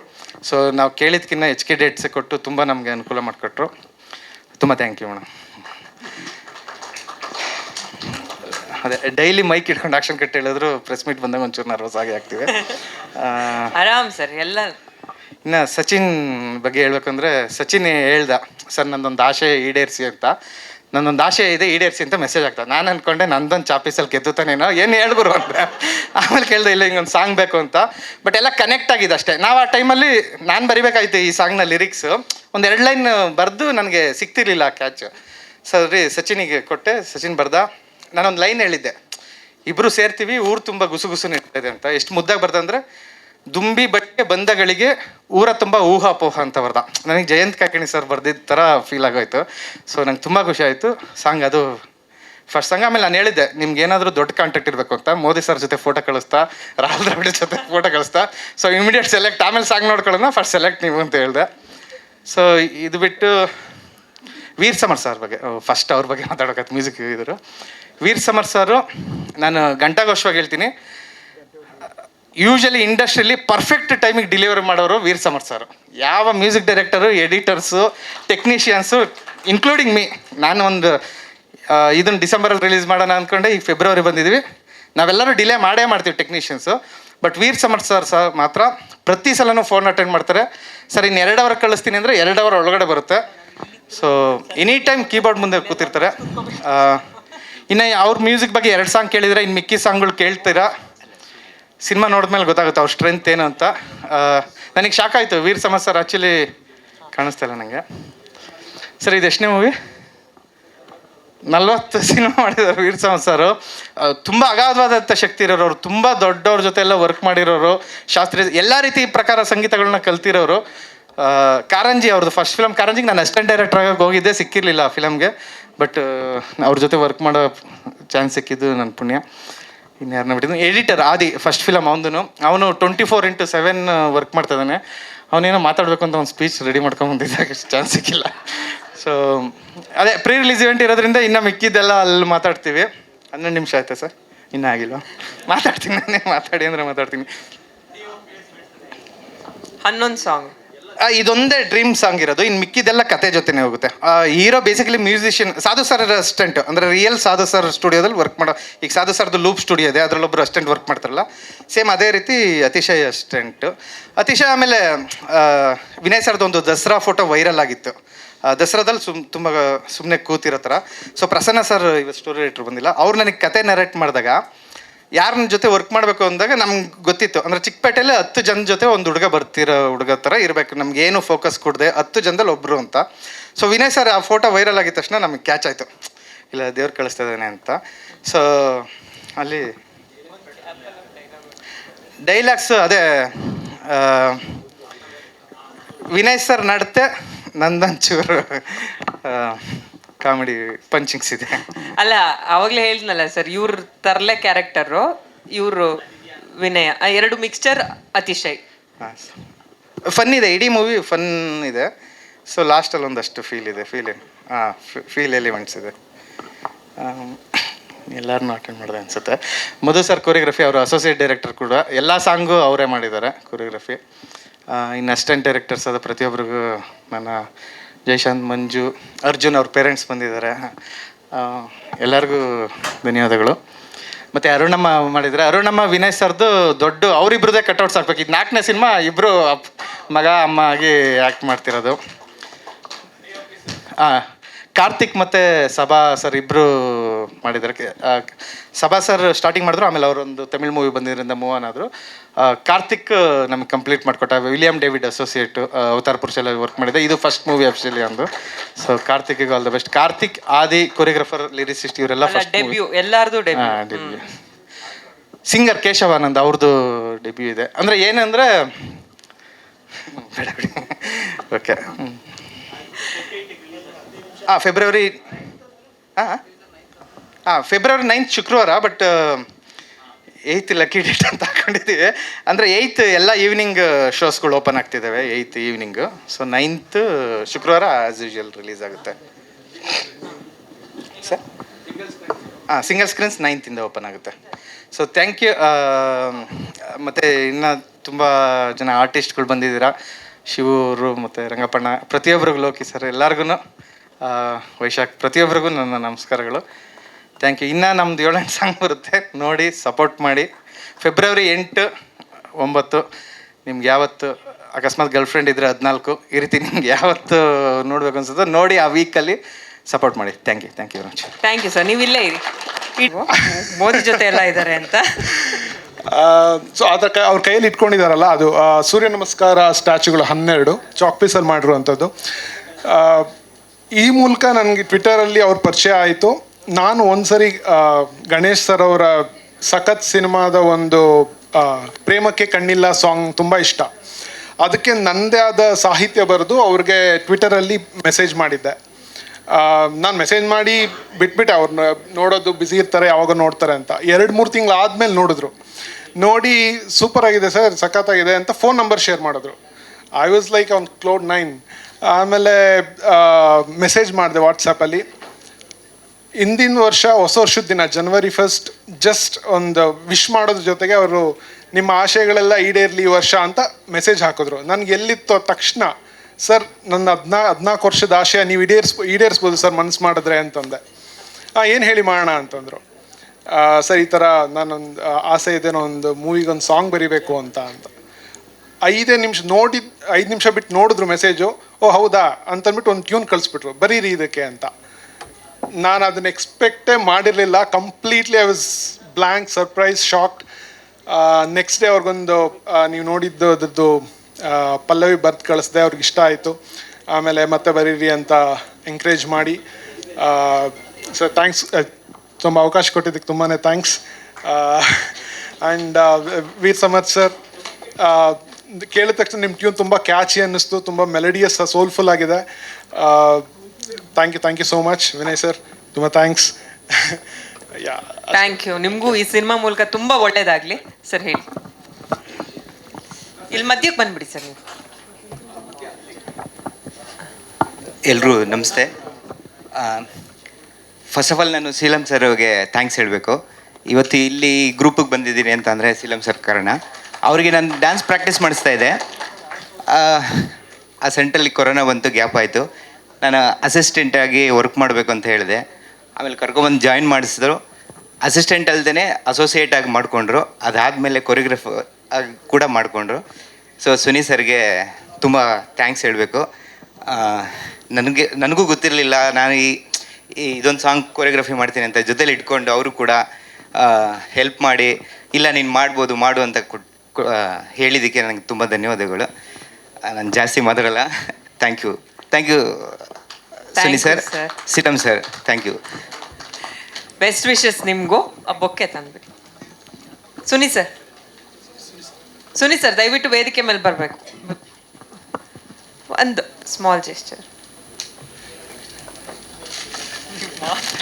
ಸೊ ನಾವು ಕೇಳಿದ್ಕಿನ್ನ ಹೆಚ್ ಕೆ ಡೇಟ್ಸ್ ಕೊಟ್ಟು ತುಂಬ ನಮಗೆ ಅನುಕೂಲ ಮಾಡಿಕೊಟ್ರು. ತುಂಬ ಥ್ಯಾಂಕ್ ಯು ಮೇಡಮ್ ಅದೇ ಡೈಲಿ ಮೈಕ್ ಇಟ್ಕೊಂಡು ಆಕ್ಷನ್ ಕಟ್ ಹೇಳಿದ್ರು ಪ್ರೆಸ್ ಮೀಟ್ ಬಂದಾಗ ಒಂಚೂರು ನರ್ವಸ್ ಆಗಿ ಆಗ್ತೀವಿ. ಆರಾಮ್ ಸರ್ ಎಲ್ಲ ಇನ್ನು ಸಚಿನ್ ಬಗ್ಗೆ ಹೇಳ್ಬೇಕಂದ್ರೆ ಸಚಿನ್ ಹೇಳ್ದ ಸರ್ ನಂದೊಂದು ಆಶೆ ಈಡೇರಿಸಿ ಅಂತ. ನನ್ನೊಂದು ಆಶೆ ಇದೆ ಈಡೇರಿಸಿ ಅಂತ ಮೆಸೇಜ್ ಆಗ್ತದೆ ನಾನು ಅನ್ಕೊಂಡೆ ನಂದೊಂದು ಚಾಪೀಸಲ್ಲಿ ಗೆದ್ದುತ್ತಾನೇನೋ ಏನು ಹೇಳ್ಬರು ಅಂತ. ಆಮೇಲೆ ಕೇಳಿದೆ ಇಲ್ಲ ಹಿಂಗೊಂದು ಸಾಂಗ್ ಬೇಕು ಅಂತ. ಬಟ್ ಎಲ್ಲ ಕನೆಕ್ಟ್ ಆಗಿದೆ ಅಷ್ಟೇ. ನಾವು ಆ ಟೈಮಲ್ಲಿ ನಾನು ಬರಿಬೇಕಾಯ್ತು ಈ ಸಾಂಗ್ನ ಲಿರಿಕ್ಸ್ ಒಂದು ಎರಡು ಲೈನ್ ಬರೆದು ನನಗೆ ಸಿಗ್ತಿರ್ಲಿಲ್ಲ ಆ ಕ್ಯಾಚ್ ಸರಿ, ಸಚಿನಿಗೆ ಕೊಟ್ಟೆ. ಸಚಿನ್ ಬರ್ದ? ನಾನೊಂದು ಲೈನ್ ಹೇಳಿದ್ದೆ. ಇಬ್ಬರು ಸೇರ್ತೀವಿ, ಊರು ತುಂಬ ಗುಸುಗುಸು ನಿಂತಿದೆ ಅಂತ. ಎಷ್ಟು ಮುದ್ದಾಗಿ ಬರ್ದ ಅಂದ್ರೆ, ದುಂಬಿ ಬಟ್ಟೆ ಬಂದಗಳಿಗೆ ಊರ ತುಂಬ ಊಹಾಪೋಹ ಅಂತ ಬರ್ದ. ನನಗೆ ಜಯಂತ್ ಕಾಕಿಣಿ ಸರ್ ಬರ್ದಿದ್ದ ಥರ ಫೀಲ್ ಆಗೋಯ್ತು. ಸೊ ನಂಗೆ ತುಂಬ ಖುಷಿ ಆಯಿತು. ಸಾಂಗ್ ಅದು ಫಸ್ಟ್ ಸಾಂಗ್ ಆಮೇಲೆ ನಾನು ಹೇಳಿದ್ದೆ, ನಿಮ್ಗೆ ಏನಾದರೂ ದೊಡ್ಡ ಕಾಂಟ್ಯಾಕ್ಟ್ ಇರಬೇಕು ಅಂತ. ಮೋದಿ ಸರ್ ಜೊತೆ ಫೋಟೋ ಕಳಿಸ್ತಾ, ರಾಹುಲ್ ದ್ರಾವಿಡ್ ಜೊತೆ ಫೋಟೋ ಕಳಿಸ್ತಾ. ಸೊ ಇಮಿಡಿಯೇಟ್ ಸೆಲೆಕ್ಟ್ ಆಮೇಲೆ ಸಾಂಗ್ ನೋಡ್ಕೊಳ್ಳೋಣ ಫಸ್ಟ್ ಸೆಲೆಕ್ಟ್ ನೀವು ಅಂತ ಹೇಳಿದೆ. ಸೊ ಇದು ಬಿಟ್ಟು ವೀರ್ ಸಮರ್ ಸರ್ ಬಗ್ಗೆ ಫಸ್ಟ್ ಅವ್ರ ಬಗ್ಗೆ ಮಾತಾಡೋಕತ್ತು ಮ್ಯೂಸಿಕ್ ಇದ್ರು. ವೀರ್ ಸಮರ್ ಸರು, ನಾನು ಗಂಟಾಘೋಷವಾಗಿ ಹೇಳ್ತೀನಿ. ಯೂಶಲಿ ಇಂಡಸ್ಟ್ರಿಯಲ್ಲಿ ಪರ್ಫೆಕ್ಟ್ ಟೈಮಿಗೆ ಡಿಲಿವರಿ ಮಾಡೋರು ವೀರ್ ಸಮರ್ ಸರ್. ಯಾವ music director editors technicians including me ನಾನು ಒಂದು ಇದನ್ನು ಡಿಸೆಂಬರಲ್ಲಿ ರಿಲೀಸ್ ಮಾಡೋಣ ಅಂದ್ಕೊಂಡೆ ಈಗ ಫೆಬ್ರವರಿ ಬಂದಿದ್ವಿ. ನಾವೆಲ್ಲರೂ ಡಿಲೇ ಮಾಡೇ ಮಾಡ್ತೀವಿ technicians but Veer Samar sir sir ಮಾತ್ರ ಪ್ರತಿ ಸಲನೂ ಫೋನ್ ಅಟೆಂಡ್ ಮಾಡ್ತಾರೆ. ಸರ್ ಇನ್ನು ಎರಡು ಅವರ್ ಕಳಿಸ್ತೀನಿ ಅಂದರೆ ಎರಡು ಅವರ್ ಒಳಗಡೆ ಬರುತ್ತೆ. ಸೊ ಎನಿ ಟೈಮ್ ಕೀಬೋರ್ಡ್ ಮುಂದೆ ಕೂತಿರ್ತಾರೆ ಇನ್ನು ಅವ್ರ ಮ್ಯೂಸಿಕ್ ಬಗ್ಗೆ ಎರಡು ಸಾಂಗ್ ಕೇಳಿದರೆ ಇನ್ನು ಮಿಕ್ಕಿ ಸಾಂಗ್ಗಳು ಕೇಳ್ತೀರಾ? ಸಿನಿಮಾ ನೋಡಿದ್ಮೇಲೆ ಗೊತ್ತಾಗುತ್ತೆ ಅವ್ರ ಸ್ಟ್ರೆಂತ್ ಏನು ಅಂತ. ನನಗೆ ಶಾಕ್ ಆಯಿತು. ವೀರ್ ಸಮರ್ ಸರ್ ಆ್ಯಕ್ಚುಲಿ ಕಾಣಿಸ್ತಾ ನನಗೆ ಸರ್, ಇದು ಎಷ್ಟನೇ ಮೂವಿ ನಲ್ವತ್ತು ಸಿನಿಮಾ ಮಾಡಿದ್ದಾರೆ ವೀರ್ ಸಮರ್ ಸರ್. ತುಂಬ ಅಗಾಧವಾದಂಥ ಶಕ್ತಿ ಇರೋರು ತುಂಬ ದೊಡ್ಡವ್ರ ಜೊತೆ ಎಲ್ಲ ವರ್ಕ್ ಮಾಡಿರೋರು ಶಾಸ್ತ್ರೀಯ ಎಲ್ಲ ರೀತಿ ಪ್ರಕಾರ ಸಂಗೀತಗಳನ್ನ ಕಲ್ತಿರೋರು. ಕಾರಂಜಿ ಅವ್ರದ್ದು ಫಸ್ಟ್ ಫಿಲಮ್ ಕಾರಂಜಿಗೆ ನಾನು ಅಸಿಸ್ಟೆಂಟ್ ಡೈರೆಕ್ಟರ್ ಆಗಿ ಹೋಗಿದ್ದೆ ಸಿಕ್ಕಿರಲಿಲ್ಲ ಆ ಫಿಲಮ್ಗೆ ಬಟ್ ಅವ್ರ ಜೊತೆ ವರ್ಕ್ ಮಾಡೋ ಚಾನ್ಸ್ ಸಿಕ್ಕಿದ್ದು ನನ್ನ ಪುಣ್ಯ. ಇನ್ನು ಯಾರನ್ನ ಬಿಟ್ಟಿದ್ದು? ಎಡಿಟರ್ ಆದಿ ಫಸ್ಟ್ ಫಿಲಮ್ ಅವನು ಅವನು twenty four into seven work ಮಾಡ್ತಾ ಇದ್ದಾನೆ. ಅವನೇನೋ ಮಾತಾಡಬೇಕು ಅಂತ ಒಂದು ಸ್ಪೀಚ್ ರೆಡಿ ಮಾಡ್ಕೊಂಡು ಬಂದಿದ್ದಾಗ ಚಾನ್ಸ್ ಸಿಕ್ಕಿಲ್ಲ. ಸೊ ಅದೇ ಪ್ರೀ ರಿಲೀಸ್ ಇವೆಂಟ್ ಇರೋದ್ರಿಂದ ಇನ್ನು ಮಿಕ್ಕಿದ್ದೆಲ್ಲ ಅಲ್ಲಿ ಮಾತಾಡ್ತೀವಿ. ಹನ್ನೊಂದು ನಿಮಿಷ ಆಯ್ತಾ ಸರ್? ಇನ್ನೂ ಆಗಿಲ್ವಾ? ಮಾತಾಡ್ತೀನಿ ನಾನೇ, ಮಾತಾಡಿ ಅಂದರೆ ಮಾತಾಡ್ತೀನಿ. ಹನ್ನೊಂದು ಸಾಂಗ್ ಇದೊಂದೇ ಡ್ರೀಮ್ ಸಾಂಗ್ ಇರೋದು. ಇನ್ನು ಮಿಕ್ಕಿದೆಲ್ಲ ಕತೆ ಜೊತೆನೇ ಹೋಗುತ್ತೆ. Hero basically musician Sadhu sir assistant ಅಂದರೆ ರಿಯಲ್ ಸಾಧು ಸರ್ ಸ್ಟುಡಿಯೋದಲ್ಲಿ ವರ್ಕ್ ಮಾಡೋ, ಈಗ ಸಾಧು ಸರ್ದು ಲೂಪ್ ಸ್ಟುಡಿಯೋ ಇದೆ ಅದರಲ್ಲೊಬ್ಬರು ಅಸಿಸ್ಟೆಂಟ್ ವರ್ಕ್ ಮಾಡ್ತಾರಲ್ಲ ಸೇಮ್ ಅದೇ ರೀತಿ ಅತಿಶಯ್ ಅಸಿಸ್ಟೆಂಟ್ ಅತಿಶಯ ಆಮೇಲೆ ವಿನಯ್ ಸರ್ದು ಒಂದು ದಸರಾ ಫೋಟೋ ವೈರಲ್ ಆಗಿತ್ತು. ದಸರಾದಲ್ಲಿ ಸುಮ್, ತುಂಬ ಸುಮ್ಮನೆ ಕೂತಿರೋ ಥರ. ಸೊ ಪ್ರಸನ್ನ ಸರ್ ಇವತ್ತು ಸ್ಟೋರಿ ರೈಟ್ರು ಬಂದಿಲ್ಲ. ಅವ್ರು ನನಗೆ ಕತೆ ನರೇಟ್ ಮಾಡಿದಾಗ ಯಾರನ್ನ ಜೊತೆ ವರ್ಕ್ ಮಾಡಬೇಕು ಅಂದಾಗ ನಮ್ಗೆ ಗೊತ್ತಿತ್ತು. ಅಂದ್ರೆ ಚಿಕ್ಕಪೇಟೆಯಲ್ಲಿ ಹತ್ತು ಜನ ಜೊತೆ ಒಂದು ಹುಡುಗ ಬರ್ತಿರೋ ಹುಡುಗ ಥರ ಇರಬೇಕು. ನಮ್ಗೆ ಏನು ಫೋಕಸ್ ಕೊಡದೆ ಹತ್ತು ಜನದಲ್ಲಿ ಒಬ್ಬರು ಅಂತ. ಸೊ ವಿನಯ್ ಸರ್ ಆ ಫೋಟೋ ವೈರಲ್ ಆಗಿದ ತಕ್ಷಣ ನಮಗೆ ಕ್ಯಾಚ್ ಆಯಿತು. ಇಲ್ಲ, ದೇವ್ರು ಕಳಿಸ್ತಾ ಇದ್ದಾನೆ ಅಂತ. ಸೊ ಅಲ್ಲಿ ಡೈಲಾಗ್ಸ್ ಅದೇ ವಿನಯ್ ಸರ್ ನಡತೆ ನಂದಂಚೂರು ಕಾಮಿಡಿ ಪಂಚಿಂಗ್ಸ್ ಇದೆ. ಅಲ್ಲ ಅವಾಗಲೇ ಹೇಳಿದ್ನಲ್ಲ ಸರ್ ಇವ್ರ ತರಲೆ ಕ್ಯಾರೆಕ್ಟರು ಇವರು ವಿನಯ ಆ ಎರಡು ಮಿಕ್ಸ್ಚರ್ ಅತಿಶಯ್. ಫನ್ ಇದೆ ಇಡೀ ಮೂವಿ ಫನ್ ಇದೆ. ಸೊ ಲಾಸ್ಟಲ್ಲಿ ಒಂದಷ್ಟು ಫೀಲ್ ಇದೆ ಫೀಲ್ ಹಾಂ ಫೀಲ್ ಎಲಿಮೆಂಟ್ಸ್ ಇದೆ. ಎಲ್ಲರನ್ನೂ ಅಟೆಂಡ್ ಮಾಡಿದೆ ಅನ್ಸುತ್ತೆ. ಮಧು ಸರ್ ಕೊರಿಯೋಗ್ರಫಿ ಅವರು ಅಸೋಸಿಯೇಟ್ ಡೈರೆಕ್ಟರ್ ಕೂಡ ಎಲ್ಲ ಸಾಂಗು ಅವರೇ ಮಾಡಿದ್ದಾರೆ ಕೊರಿಯೋಗ್ರಫಿ ಇನ್ನು ಅಸಿಸ್ಟೆಂಟ್ ಡೈರೆಕ್ಟರ್ಸ್ ಆದ ಪ್ರತಿಯೊಬ್ಬರಿಗೂ ನನ್ನ ಜಯಶಾಂತ್ ಮಂಜು, ಅರ್ಜುನ್ ಅವ್ರ ಪೇರೆಂಟ್ಸ್ ಬಂದಿದ್ದಾರೆ. ಎಲ್ಲರಿಗೂ ಧನ್ಯವಾದಗಳು. ಮತ್ತು ಅರುಣಮ್ಮ ಮಾಡಿದರೆ, ಅರುಣಮ್ಮ, ವಿನಯ್ ಸರ್ದು ದೊಡ್ಡ ಅವರಿಬ್ರದೇ ಕಟ್ಔಟ್ಸ್ ಹಾಕ್ಬೇಕು ಇದು ನಾಲ್ಕನೇ ಸಿನಿಮಾ ಇಬ್ಬರು ಮಗ, ಅಮ್ಮ ಆಗಿ ಆ್ಯಕ್ಟ್ ಮಾಡ್ತಿರೋದು. ಹಾಂ ಕಾರ್ತಿಕ್ ಮತ್ತು ಸಭಾ ಸರ್ ಇಬ್ಬರು ಮಾಡಿದ್ದಾರೆ ಸಭಾ ಸರ್ ಸ್ಟಾರ್ಟಿಂಗ್ ಮಾಡಿದ್ರು ಆಮೇಲೆ ಅವರೊಂದು ತಮಿಳ್ ಮೂವಿ ಬಂದಿದ್ದರಿಂದ ಮೂವ್ ಆನ್ ಆದರು. ಕಾರ್ತಿಕ್ ನಮಗೆ ಕಂಪ್ಲೀಟ್ ಮಾಡಿಕೊಟ್ಟ ವಿಲಿಯಂ ಡೇವಿಡ್ ಅಸೋಸಿಯೇಟ್ ಅವತಾರ ಪುರುಷಲ್ಲಿ ವರ್ಕ್ ಮಾಡಿದೆ. ಇದು ಫಸ್ಟ್ ಮೂವಿ ಅಫಿಷಿಯಲಿ ಅಂದು. So Karthik all the best Karthik Aadi choreographer lyricist ಇವರೆಲ್ಲ ಫಸ್ಟ್ ಡೆಬ್ಯೂ ಎಲ್ಲಾರ್ದು ಡೆಬ್ಯೂ ಡೆಬ್ಯೂ ಸಿಂಗರ್ ಕೇಶವಾನಂದ್ ಅವ್ರದ್ದು ಡೆಬ್ಯೂ ಇದೆ. ಅಂದರೆ ಏನಂದ್ರೆ ಓಕೆ ಹಾಂ ಫೆಬ್ರವರಿ ಹಾಂ ಹಾಂ ಫೆಬ್ರವರಿ ನೈನ್ತ್ ಶುಕ್ರವಾರ ಬಟ್ ಏಯ್ತ್ ಲಕ್ಕಿ ಡೇಟ್ ಅಂತ ಹಾಕೊಂಡಿದ್ದೀವಿ. ಅಂದರೆ ಏಯ್ತ್ ಎಲ್ಲ ಈವ್ನಿಂಗ್ ಶೋಸ್ಗಳು ಓಪನ್ ಆಗ್ತಿದ್ದಾವೆ ಏಯ್ತ್ ಈವ್ನಿಂಗ್ ಸೊ ನೈನ್ತ್ ಶುಕ್ರವಾರ ಆಸ್ ಯೂಶುವಲ್ ರಿಲೀಸ್ ಆಗುತ್ತೆ. ಸರ್ ಹಾಂ ಸಿಂಗಲ್ ಸ್ಕ್ರೀನ್ಸ್ ನೈನ್ತಿಂದ ಓಪನ್ ಆಗುತ್ತೆ. ಸೊ ಥ್ಯಾಂಕ್ ಯು ಮತ್ತು ಇನ್ನು ತುಂಬ ಜನ ಆರ್ಟಿಸ್ಟ್ಗಳು ಬಂದಿದ್ದೀರಾ. ಶಿವರು ಮತ್ತು ರಂಗಪ್ಪಣ್ಣ ಪ್ರತಿಯೊಬ್ಬರಿಗೂ ಲೋಕಿ ಸರ್ ಎಲ್ಲರಿಗೂ ವೈಶಾಖ್ ಪ್ರತಿಯೊಬ್ಬರಿಗೂ ನನ್ನ ನಮಸ್ಕಾರಗಳು. ಥ್ಯಾಂಕ್ ಯು ಇನ್ನೂ ನಮ್ದು ಏಳೆಂಟು ಸಾಂಗ್ ಬರುತ್ತೆ. ನೋಡಿ ಸಪೋರ್ಟ್ ಮಾಡಿ. ಫೆಬ್ರವರಿ ಎಂಟು ಒಂಬತ್ತು ನಿಮ್ಗೆ ಯಾವತ್ತು ಅಕಸ್ಮಾತ್ ಗರ್ಲ್ ಫ್ರೆಂಡ್ ಇದ್ದರೆ ಹದಿನಾಲ್ಕು ಈ ರೀತಿ ನಿಮ್ಗೆ ಯಾವತ್ತು ನೋಡ್ಬೇಕು ಅನ್ಸುತ್ತೋ ನೋಡಿ ಆ ವೀಕಲ್ಲಿ ಸಪೋರ್ಟ್ ಮಾಡಿ. Thank you thank you very much thank you sir ನೀವು ಇಲ್ಲೇ ಇರಿ. ಮೋದಿ ಜೊತೆ ಎಲ್ಲ ಇದ್ದಾರೆ ಅಂತ. ಸೊ ಅದ ಕ ಅವ್ರ ಕೈಯಲ್ಲಿ ಇಟ್ಕೊಂಡಿದಾರಲ್ಲ ಅದು ಸೂರ್ಯ ನಮಸ್ಕಾರ ಸ್ಟ್ಯಾಚುಗಳು ಹನ್ನೆರಡು ಚಾಕ್ ಪೀಸಲ್ಲಿ ಮಾಡಿರುವಂಥದ್ದು. ಆ, ಈ ಮೂಲಕ ನನಗೆ ಟ್ವಿಟರಲ್ಲಿ ಅವ್ರ ಪರಿಚಯ ಆಯಿತು. ನಾನು ಒಂದ್ಸರಿ ಗಣೇಶ್ ಸರ್ ಅವರ ಸಖತ್ ಸಿನಿಮಾದ ಒಂದು ಪ್ರೇಮಕ್ಕೆ ಕಣ್ಣಿಲ್ಲ ಸಾಂಗ್ ತುಂಬ ಇಷ್ಟ. ಅದಕ್ಕೆ ನನ್ನದೇ ಆದ ಸಾಹಿತ್ಯ ಬರೆದು ಅವ್ರಿಗೆ ಟ್ವಿಟರಲ್ಲಿ ಮೆಸೇಜ್ ಮಾಡಿದ್ದೆ. ನಾನು ಮೆಸೇಜ್ ಮಾಡಿ ಬಿಟ್ಬಿಟ್ಟೆ ಅವ್ರನ್ನ ನೋಡೋದು ಬ್ಯುಸಿ ಇರ್ತಾರೆ, ಯಾವಾಗ ನೋಡ್ತಾರೆ ಅಂತ. ಎರಡು ಮೂರು ತಿಂಗಳು ಆದಮೇಲೆ ನೋಡಿದ್ರು. ನೋಡಿ ಸೂಪರ್ ಆಗಿದೆ ಸರ್, ಸಖತ್ತಾಗಿದೆ ಅಂತ ಫೋನ್ ನಂಬರ್ ಶೇರ್ ಮಾಡಿದ್ರು. I was like on cloud nine ಆಮೇಲೆ ಮೆಸೇಜ್ ಮಾಡಿದೆ ವಾಟ್ಸಪ್ಪಲ್ಲಿ ಹಿಂದಿನ ವರ್ಷ ಹೊಸ ವರ್ಷದ ದಿನ ಜನವರಿ ಫಸ್ಟ್ ಜಸ್ಟ್ ಒಂದು ವಿಶ್ ಮಾಡೋದ್ರ ಜೊತೆಗೆ ಅವರು ನಿಮ್ಮ ಆಶಯಗಳೆಲ್ಲ ಈಡೇರಲಿ ಈ ವರ್ಷ ಅಂತ ಮೆಸೇಜ್ ಹಾಕಿದ್ರು. ನನಗೆ ಎಲ್ಲಿತ್ತು ತಕ್ಷಣ, ಸರ್, ನನ್ನ ಹದಿನಾ, ಹದಿನಾಲ್ಕು ವರ್ಷದ ಆಶಯ ನೀವು ಈಡೇರಿಸ್ಬೋ ಈಡೇರಿಸ್ಬೋದು ಸರ್ ಮನಸ್ಸು ಮಾಡಿದ್ರೆ ಅಂತಂದೆ. ಏನು ಹೇಳಿ ಮಾಡೋಣ? ಅಂತಂದರು. ಸರ್, ಈ ಥರ ನಾನೊಂದು ಆಸೆ ಇದೆ ಒಂದು ಮೂವಿಗೆ ಒಂದು ಸಾಂಗ್ ಬರಿಬೇಕು ಅಂತ ಅಂತ. ಐದೇ ನಿಮಿಷ ನೋಡಿದ, ಐದು ನಿಮಿಷ ಬಿಟ್ಟು ನೋಡಿದ್ರು ಮೆಸೇಜು ಓ, ಹೌದಾ? ಅಂತಂದ್ಬಿಟ್ಟು ಒಂದು ಟ್ಯೂನ್ ಕಳಿಸ್ಬಿಟ್ರು. ಬರೀರಿ ಇದಕ್ಕೆ ಅಂತ. ನಾನು ಅದನ್ನ ಎಕ್ಸ್ಪೆಕ್ಟೇ ಮಾಡಿರಲಿಲ್ಲ completely I was blank surprise shocked next day ಅವ್ರಿಗೊಂದು ನೀವು ನೋಡಿದ್ದು ಅದರದ್ದು ಪಲ್ಲವಿ ಬರ್ತ್ ಕಳಿಸ್ದೆ, ಅವ್ರಿಗೆ ಇಷ್ಟ ಆಯಿತು. ಆಮೇಲೆ ಮತ್ತೆ ಬರೀರಿ ಅಂತ ಎಂಕರೇಜ್ ಮಾಡಿ. ಸರ್ ಥ್ಯಾಂಕ್ಸ್ ತುಂಬ ಅವಕಾಶ ಕೊಟ್ಟಿದ್ದಕ್ಕೆ ತುಂಬಾ thanks and Veer Samarth sir ಕೇಳಿದ ತಕ್ಷಣ ನಿಮ್ಮ ಟ್ಯೂನ್ ತುಂಬ ಕ್ಯಾಚಿ ಅನ್ನಿಸ್ತು, ತುಂಬ ಮೆಲಡಿಯಸ್ ಸೋಲ್ಫುಲ್ ಆಗಿದೆ. Thank you thank you so much Vinay sir ತುಂಬ ಥ್ಯಾಂಕ್ಸ್ ಯಾ ಥ್ಯಾಂಕ್ ಯು ನಿಮಗೂ ಈ ಸಿನಿಮಾ ಮೂಲಕ ತುಂಬ ಒಳ್ಳೇದಾಗಲಿ. ಸರ್ ಹೇಳಿ. ಇಲ್ಲಿ ಮಧ್ಯಕ್ಕೆ ಬಂದ್ಬಿಡಿ ಸರ್ ನೀವು. ಎಲ್ಲರೂ ನಮಸ್ತೆ. ಫಸ್ಟ್ ಆಫ್ ಆಲ್ ನಾನು ಸೀಲಂ ಸರ್ ಅವ್ರಿಗೆ ಥ್ಯಾಂಕ್ಸ್ ಹೇಳಬೇಕು. ಇವತ್ತು ಇಲ್ಲಿ ಗ್ರೂಪಿಗೆ ಬಂದಿದ್ದೀನಿ ಅಂತ ಅಂದರೆ ಸೀಲಂ ಸರ್ ಕಾರಣ. ಅವರಿಗೆ ನಾನು ಡ್ಯಾನ್ಸ್ ಪ್ರಾಕ್ಟೀಸ್ ಮಾಡಿಸ್ತಾ ಇದ್ದೆ. ಆ, ಆ ಸೆಂಟ್ರಲ್ಲಿ ಕೊರೋನಾ ಬಂತು ಗ್ಯಾಪ್ ಆಯಿತು. ನಾನು ಅಸಿಸ್ಟೆಂಟಾಗಿ ವರ್ಕ್ ಮಾಡಬೇಕು ಅಂತ ಹೇಳಿದೆ. ಆಮೇಲೆ ಕರ್ಕೊಂಬಂದು ಜಾಯಿನ್ ಮಾಡಿಸಿದ್ರು. ಅಸಿಸ್ಟೆಂಟ್ ಅಲ್ದೇ ಅಸೋಸಿಯೇಟ್ ಆಗಿ ಮಾಡಿಕೊಂಡ್ರು. ಅದಾದಮೇಲೆ ಕೊರಿಯೋಗ್ರಫರ್ ಕೂಡ ಮಾಡಿಕೊಂಡ್ರು. ಸೊ ಸುನಿ ಸರ್ಗೆ ತುಂಬ ಥ್ಯಾಂಕ್ಸ್ ಹೇಳಬೇಕು. ನನಗೆ, ನನಗೂ ಗೊತ್ತಿರಲಿಲ್ಲ. ನಾನು ಈ ಇದೊಂದು ಸಾಂಗ್ ಕೊರಿಯೋಗ್ರಫಿ ಮಾಡ್ತೀನಿ ಅಂತ ಜೊತೇಲಿ ಇಟ್ಕೊಂಡು ಅವರು ಕೂಡ ಹೆಲ್ಪ್ ಮಾಡಿ, ಇಲ್ಲ ನೀನು ಮಾಡ್ಬೋದು, ಮಾಡು ಅಂತ ಕೊಟ್ ಹೇಳಿದ್ದಕ್ಕೆ ನನಗೆ ತುಂಬ ಧನ್ಯವಾದಗಳು. ನಾನು ಜಾಸ್ತಿ ಮಾತಾಡಲ್ಲ. Thank you thank you Suni sir sir. ಸಿಟಮ್ sir thank you best wishes ನಿಮಗೂ. ಆ ಬೊಕ್ಕೆ ತಂದ್ಬಿಡಿ. ಸುನಿ ಸರ್ ಸುನಿ ಸರ್ ದಯವಿಟ್ಟು ವೇದಿಕೆ ಮೇಲೆ ಬರಬೇಕು. ಒಂದು ಸ್ಮಾಲ್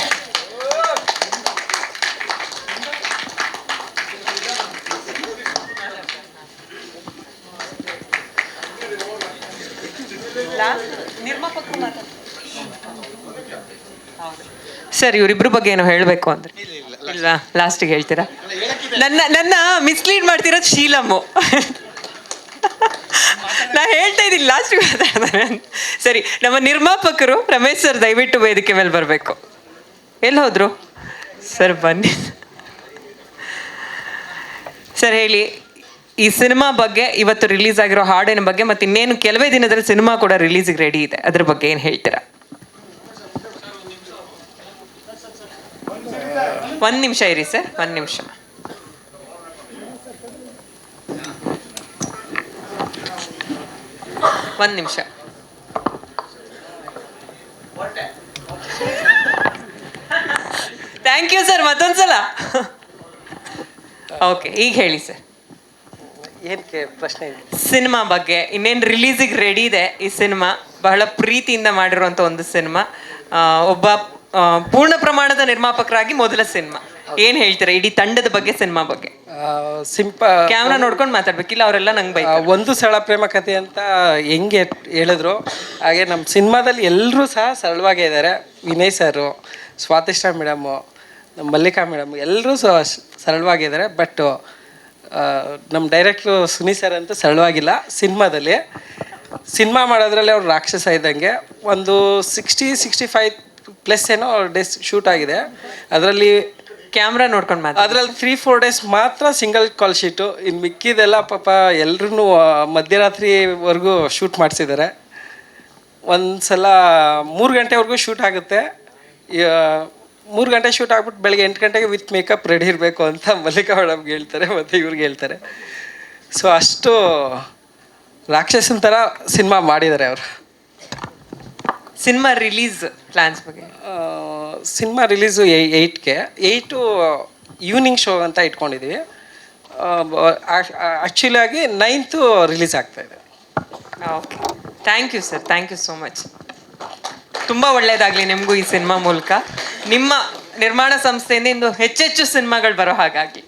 ಜೆಸ್ಚರ್ ಸರ್ ಇವರಿಬ್ರು ಬಗ್ಗೆ ಏನೋ ಹೇಳಬೇಕು ಅಂದ್ರೆ. ಇಲ್ಲ ಲಾಸ್ಟಿಗೆ ಹೇಳ್ತೀರಾ? ನನ್ನ ನನ್ನ ಮಿಸ್ಲೀಡ್ ಮಾಡ್ತಿರೋದು ಶೀಲಮ್ಮು. ನಾ ಹೇಳ್ತಾ ಇದ್ದೀನಿ ಲಾಸ್ಟಿಗೆ ಮಾತಾಡ್ತಾರೆ ಸರಿ ನಮ್ಮ ನಿರ್ಮಾಪಕರು ರಮೇಶ್ ಸರ್ ದಯವಿಟ್ಟು ವೇದಿಕೆ ಮೇಲೆ ಬರಬೇಕು. ಎಲ್ಲಿ ಹೋದ್ರು? ಸರ್ ಬನ್ನಿ. ಸರ್ ಹೇಳಿ. ಈ ಸಿನಿಮಾ ಬಗ್ಗೆ ಇವತ್ತು ರಿಲೀಸ್ ಆಗಿರೋ ಹಾಡಿನ ಬಗ್ಗೆ ಮತ್ತೆ ಇನ್ನೇನು ಕೆಲವೇ ದಿನದಲ್ಲಿ ಸಿನಿಮಾ ಕೂಡ ರಿಲೀಸಿಗೆ ರೆಡಿ ಇದೆ. ಅದ್ರ ಬಗ್ಗೆ ಏನು ಹೇಳ್ತೀರಾ? ಒಂದ್ ನಿಮಿಷ ಇರಿ ಸರ್ ಒಂದ್ ನಿಮಿಷ. ಒಂದ್ ನಿಮಿಷ. ಥ್ಯಾಂಕ್ ಯು ಸರ್ ಮತ್ತೊಂದ್ಸಲ. ಓಕೆ ಈಗ ಹೇಳಿ ಸರ್ ಏನಕ್ಕೆ ಪ್ರಶ್ನೆ ಇದೆ? ಸಿನಿಮಾ ಬಗ್ಗೆ ಇನ್ನೇನು ರಿಲೀಸಿಗೆ ರೆಡಿ ಇದೆ ಈ ಸಿನಿಮಾ ಬಹಳ ಪ್ರೀತಿಯಿಂದ ಮಾಡಿರುವಂಥ ಒಂದು ಸಿನಿಮಾ. ಒಬ್ಬ ಆ, ಪೂರ್ಣ ಪ್ರಮಾಣದ ನಿರ್ಮಾಪಕರಾಗಿ ಮೊದಲ ಸಿನಿಮಾ. ಏನ್ ಹೇಳ್ತೀರಾ ಇಡೀ ತಂಡದ ಬಗ್ಗೆ ಸಿನಿಮಾ ಬಗ್ಗೆ? ಸಿಂಪ ಕ್ಯಾಮ್ರಾ ನೋಡ್ಕೊಂಡು ಮಾತಾಡ್ಬೇಕಿಲ್ಲ ಅವರೆಲ್ಲ ನಂಗೆ ಬೈ ಆ, ಒಂದು ಸರಳ ಪ್ರೇಮ ಕಥೆ ಅಂತ ಹೆಂಗೆ ಹೇಳಿದ್ರು. ಹಾಗೆ ನಮ್ಮ ಸಿನಿಮಾದಲ್ಲಿ ಎಲ್ಲರೂ ಸಹ ಸರಳವಾಗೇ ಇದ್ದಾರೆ ವಿನಯ್ ಸರು ಸ್ವಾತಿಷ್ಠ ಮೇಡಮು ನಮ್ಮ ಮಲ್ಲಿಕಾ ಮೇಡಮ್ ಎಲ್ಲರೂ ಸಹ ಸರಳವಾಗಿದ್ದಾರೆ ಬಟ್ ನಮ್ಮ ಡೈರೆಕ್ಟ್ರು ಸುನಿ ಸರ್ ಅಂತ ಸರಳವಾಗಿಲ್ಲ ಸಿನಿಮಾದಲ್ಲಿ. ಸಿನಿಮಾ ಮಾಡೋದ್ರಲ್ಲಿ ಅವ್ರು ರಾಕ್ಷಸ ಇದ್ದಂಗೆ ಒಂದು ಸಿಕ್ಸ್ಟಿ ಸಿಕ್ಸ್ಟಿ ಫೈವ್ ಪ್ಲಸ್ ಏನೋ ಡೇಸ್ ಶೂಟ್ ಆಗಿದೆ. ಅದರಲ್ಲಿ ಕ್ಯಾಮ್ರಾ ನೋಡ್ಕೊಂಡು ಮಾತ್ರ ಅದರಲ್ಲಿ ತ್ರೀ ಫೋರ್ ಡೇಸ್ ಮಾತ್ರ ಸಿಂಗಲ್ ಕಾಲ್ ಶೀಟು ಇನ್ನು ಮಿಕ್ಕಿದೆಲ್ಲ ಪಾಪ ಎಲ್ಲರೂ ಮಧ್ಯರಾತ್ರಿವರೆಗೂ ಶೂಟ್ ಮಾಡಿಸಿದ್ದಾರೆ. ಒಂದು ಸಲ ಮೂರು ಗಂಟೆವರೆಗೂ ಶೂಟ್ ಆಗುತ್ತೆ. ಮೂರು ಗಂಟೆ ಶೂಟ್ ಆಗ್ಬಿಟ್ಟು ಬೆಳಗ್ಗೆ ಎಂಟು ಗಂಟೆಗೆ ವಿತ್ ಮೇಕಪ್ ರೆಡಿ ಇರಬೇಕು ಅಂತ ಮಲ್ಲಿಕಾ ಮೇಡಮ್ಗೆ ಹೇಳ್ತಾರೆ ಮತ್ತು ಇವ್ರಿಗೆ ಹೇಳ್ತಾರೆ. ಸೊ ಅಷ್ಟು ರಾಕ್ಷಸನ ಥರ ಸಿನಿಮಾ ಮಾಡಿದ್ದಾರೆ ಅವರು. ಸಿನಿಮಾ ರಿಲೀಸ್ ಪ್ಲಾನ್ಸ್ ಬಗ್ಗೆ. ಸಿನಿಮಾ ರಿಲೀಸು ಏಯ್ಟ್ಗೆ ಏಯ್ಟು ಈವ್ನಿಂಗ್ ಶೋ ಅಂತ ಇಟ್ಕೊಂಡಿದ್ದೀವಿ ಆ್ಯಕ್ಚುಲಿ ಆಗಿ ನೈನ್ತು ರಿಲೀಸ್ ಆಗ್ತಾ ಇದೆ. Okay thank you sir thank you so much ತುಂಬ ಒಳ್ಳೆಯದಾಗಲಿ ನಿಮಗೂ ಈ ಸಿನಿಮಾ ಮೂಲಕ. ನಿಮ್ಮ ನಿರ್ಮಾಣ ಸಂಸ್ಥೆಯಿಂದ ಇಂದು ಹೆಚ್ಚೆಚ್ಚು ಸಿನಿಮಾಗಳು ಬರೋ ಹಾಗಾಗಿ.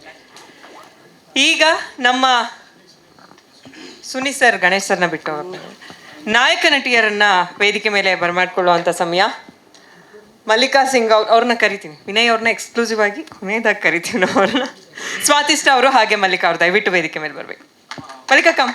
ಈಗ ನಮ್ಮ ಸುನಿ ಸರ್ ಗಣೇಶ್ ಸರ್ನ ಬಿಟ್ಟು. ನಾಯಕ ನಟಿಯರನ್ನ ವೇದಿಕೆ ಮೇಲೆ ಬರಮಾಡ್ಕೊಳ್ಳುವಂಥ ಸಮಯ. ಮಲ್ಲಿಕಾ ಸಿಂಗ್ ಅವ್ರ ಅವ್ರನ್ನ ಕರಿತೀನಿ. ವಿನಯ್ ಅವ್ರನ್ನ ಎಕ್ಸ್ಕ್ಲೂಸಿವ್ ಆಗಿ ಕೊನೆಯದಾಗಿ ಕರಿತೀವಿ ನಾವು ಅವ್ರನ್ನ. ಸ್ವಾತಿಷ್ಠ ಅವರು ಹಾಗೆ ಮಲ್ಲಿಕಾ ಅವ್ರ ದಯವಿಟ್ಟು ವೇದಿಕೆ ಮೇಲೆ ಬರಬೇಕು. ಮಲ್ಲಿಕಾ ಕಮ್